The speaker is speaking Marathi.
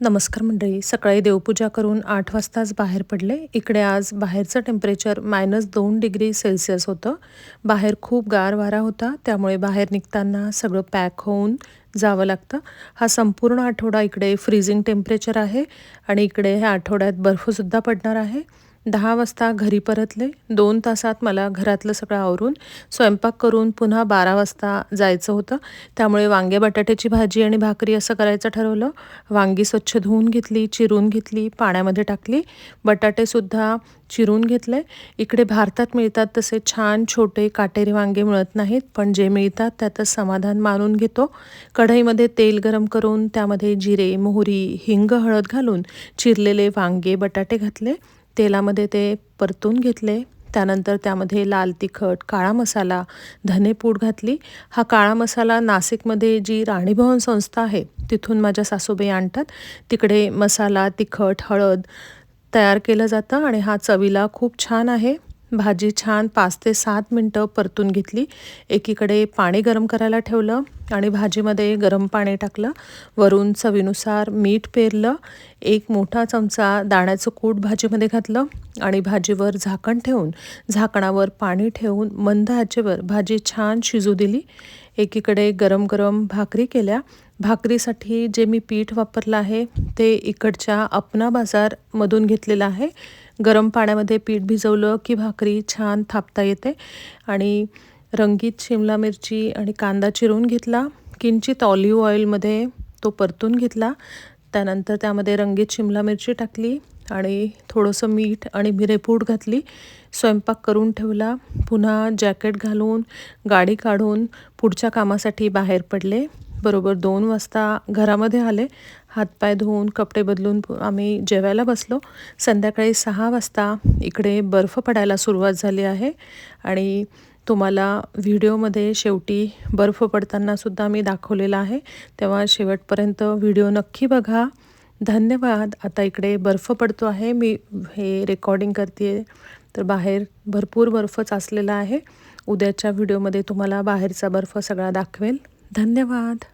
नमस्कार मंडळी. सकाळी देवपूजा करून आठ वाजताच बाहेर पडले. इकडे आज बाहेरचं टेम्परेचर मायनस दोन डिग्री सेल्सिअस होतं. बाहेर खूप गार वारा होता. त्यामुळे बाहेर निघताना सगळं पॅक होऊन जावं लागतं. हा संपूर्ण आठवडा इकडे फ्रीजिंग टेम्परेचर आहे आणि इकडे ह्या आठवड्यात बर्फसुद्धा पडणार आहे. दहा वाजता घरी परतले. दोन तासात मला घरातलं सगळं आवरून स्वयंपाक करून पुन्हा बारा वाजता जायचं होतं. त्यामुळे वांगे बटाट्याची भाजी आणि भाकरी असं करायचं ठरवलं. वांगी स्वच्छ धुवून घेतली चिरून घेतली पाण्यामध्ये टाकली. बटाटेसुद्धा चिरून घेतले. इकडे भारतात मिळतात तसे छान छोटे काटेरी वांगे मिळत नाहीत पण जे मिळतात त्यातच समाधान मानून घेतो. कढईमध्ये तेल गरम करून त्यामध्ये जिरे मोहरी हिंग हळद घालून चिरलेले वांगे बटाटे घातले. तेलामध्ये ते परतून घेतले. त्यानंतर त्यामध्ये लाल तिखट काळा मसाला धनेपूड घातली. हा काळा मसाला नाशिकमध्ये जी राणीभवन संस्था आहे तिथून माझ्या सासूबाई आणतात. तिकडे मसाला तिखट हळद तयार केलं जातं आणि हा चवीला खूप छान आहे. भाजी छान पाच ते सात मिनटं परतून घेतली. एकीकडे पाणी गरम करायला ठेवलं आणि भाजीमध्ये गरम पाणी टाकलं. वरून चवीनुसार मीठ पेरलं. एक मोठा चमचा दाण्याचं कूट भाजीमध्ये घातलं आणि भाजीवर झाकण ठेवून झाकणावर पाणी ठेवून मंद आचेवर भाजी छान शिजू दिली. एकीकडे गरम गरम भाकरी केल्या. भाकरीसाठी जे मी पीठ वापरलं आहे ते इकडच्या अपना बाजारमधून घेतलेलं आहे. गरम पाण्यामध्ये पीठ भिजवलं की भाकरी छान थापता येते. आणि रंगीत शिमला मिरची आणि कांदा चिरून घेतला. किंचित ऑलिव्ह ऑइलमध्ये तो परतून घेतला. त्यानंतर त्यामध्ये रंगीत शिमला मिरची टाकली आणि थोडंसं मीठ आणि मिरेपूड घातली. स्वयंपाक करून ठेवला. पुन्हा जॅकेट घालून गाडी काढून पुढच्या कामासाठी बाहेर पडले. बरोबर दोन वाजता घरामध्ये आले. हातपाय धुवून कपडे बदलून आम्ही जेवायला बसलो. संध्याकाळी सहा वाजता इकडे बर्फ पडायला सुरुवात झाली आहे आणि तुम्हाला व्हिडिओमध्ये शेवटी बर्फ पडतानासुद्धा मी दाखवलेला आहे. तेव्हा शेवटपर्यंत व्हिडिओ नक्की बघा. धन्यवाद. आता इकडे बर्फ पडतो आहे. मी हे रेकॉर्डिंग करते तर बाहेर भरपूर बर्फच असलेला आहे. उद्याच्या व्हिडिओमध्ये तुम्हाला बाहेरचा बर्फ सगळा दाखवेल. धन्यवाद.